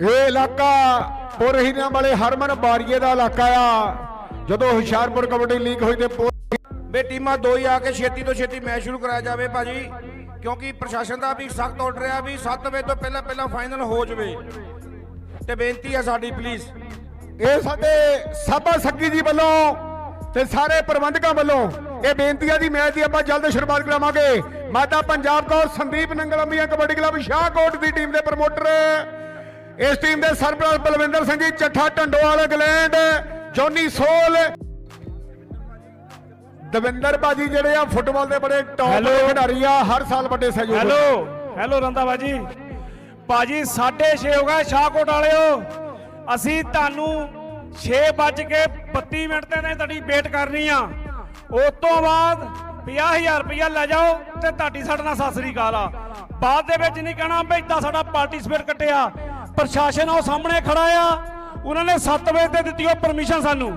ਇਹ ਇਲਾਕਾ ਪੁਰਹੀਆਂ ਵਾਲੇ ਹਰਮਨ ਬਾਰੀਏ ਦਾ ਇਲਾਕਾ ਆ। ਜਦੋਂ ਹੁਸ਼ਿਆਰਪੁਰ ਕਬੱਡੀ ਲੀਗ ਹੋਈ ਤੇ ਵੇ ਟੀਮਾਂ ਦੋ ਹੀ ਆ ਕੇ ਛੇਤੀ ਤੋਂ ਛੇਤੀ ਮੈਚ ਸ਼ੁਰੂ ਕਰਾਇਆ ਜਾਵੇ ਭਾਜੀ ਕਿਉਂਕਿ ਪ੍ਰਸ਼ਾਸਨ ਦਾ ਵੀ ਸਖਤ ਆਰਡਰ ਆ ਵੀ 7 ਵਜੇ ਤੋਂ ਪਹਿਲਾਂ ਪਹਿਲਾਂ ਫਾਈਨਲ ਹੋ ਜਾਵੇ। ਤੇ ਬੇਨਤੀ ਆ ਸਾਡੀ ਪਲੀਜ਼ ਇਹ ਸਾਡੇ ਸਾਬਾ ਸੱਗੀ ਜੀ ਵੱਲੋਂ ਤੇ ਸਾਰੇ ਪ੍ਰਬੰਧਕਾਂ ਵੱਲੋਂ ਇਹ ਬੇਨਤੀ ਆ ਜੀ ਮੈਚ ਦੀ ਆਪਾਂ ਜਲਦ ਸ਼ੁਰੂਆਤ ਕਰਾਵਾਂਗੇ। ਮਾਤਾ ਪੰਜਾਬ ਕੌਰ ਸੰਦੀਪ ਨੰਗਲੰਬੀਆਂ ਕਬੱਡੀ ਕਲੱਬ ਸ਼ਾਹਕੋਟ ਦੀ ਟੀਮ ਦੇ ਪ੍ਰਮੋਟਰ। ਇਸ ਟੀਮ ਦੇ ਸਰਪ੍ਰਸਤ ਬਲਵਿੰਦਰ ਸਿੰਘ ਜੀ ਚੱਠਾ ਢੰਡੋਵਾਲ ਇੰਗਲੈਂਡ ਜੋਨੀ ਸੋਲ ਦਵਿੰਦਰ ਬਾਜੀ ਜਿਹੜੇ ਆ ਫੁੱਟਬਾਲ ਦੇ ਬੜੇ ਟੌਪ. ਦੇ ਖਿਡਾਰੀ ਆ ਹਰ ਸਾਲ ਵੱਡੇ ਸਹਿਯੋਗ ਹੈਲੋ ਹੈਲੋ ਰੰਦਾ ਬਾਜੀ ਬਾਜੀ 6:30 ਹੋ ਗਏ ਸ਼ਾਹਕੋਟ ਵਾਲਿਓ। ਅਸੀਂ ਤੁਹਾਨੂੰ 6 ਵੱਜ ਕੇ 32 ਮਿੰਟ ਤੇ ਤੁਹਾਡੀ ਵੇਟ ਕਰਨੀ ਆ। ਉਸ ਤੋਂ ਬਾਅਦ 50000 ਰੁਪਇਆ ਲੈ ਜਾਓ ਤੇ ਤੁਹਾਡੀ ਸਾਡੇ ਨਾਲ ਸਤਿ ਸ੍ਰੀ ਅਕਾਲ ਆ। ਬਾਅਦ ਦੇ ਵਿੱਚ ਨਹੀਂ ਕਹਿਣਾ ਵੀ ਇਦਾਂ ਸਾਡਾ ਪਾਰਟਿਸਿਪੇਟ ਕੱਟਿਆ। ਪ੍ਰਸ਼ਾਸਨ ਉਹ ਸਾਹਮਣੇ ਖੜਾ ਆ। ਉਹਨਾਂ ਨੇ 7 ਵਜੇ ਤੇ ਦਿੱਤੀ ਉਹ ਪਰਮਿਸ਼ਨ ਸਾਨੂੰ।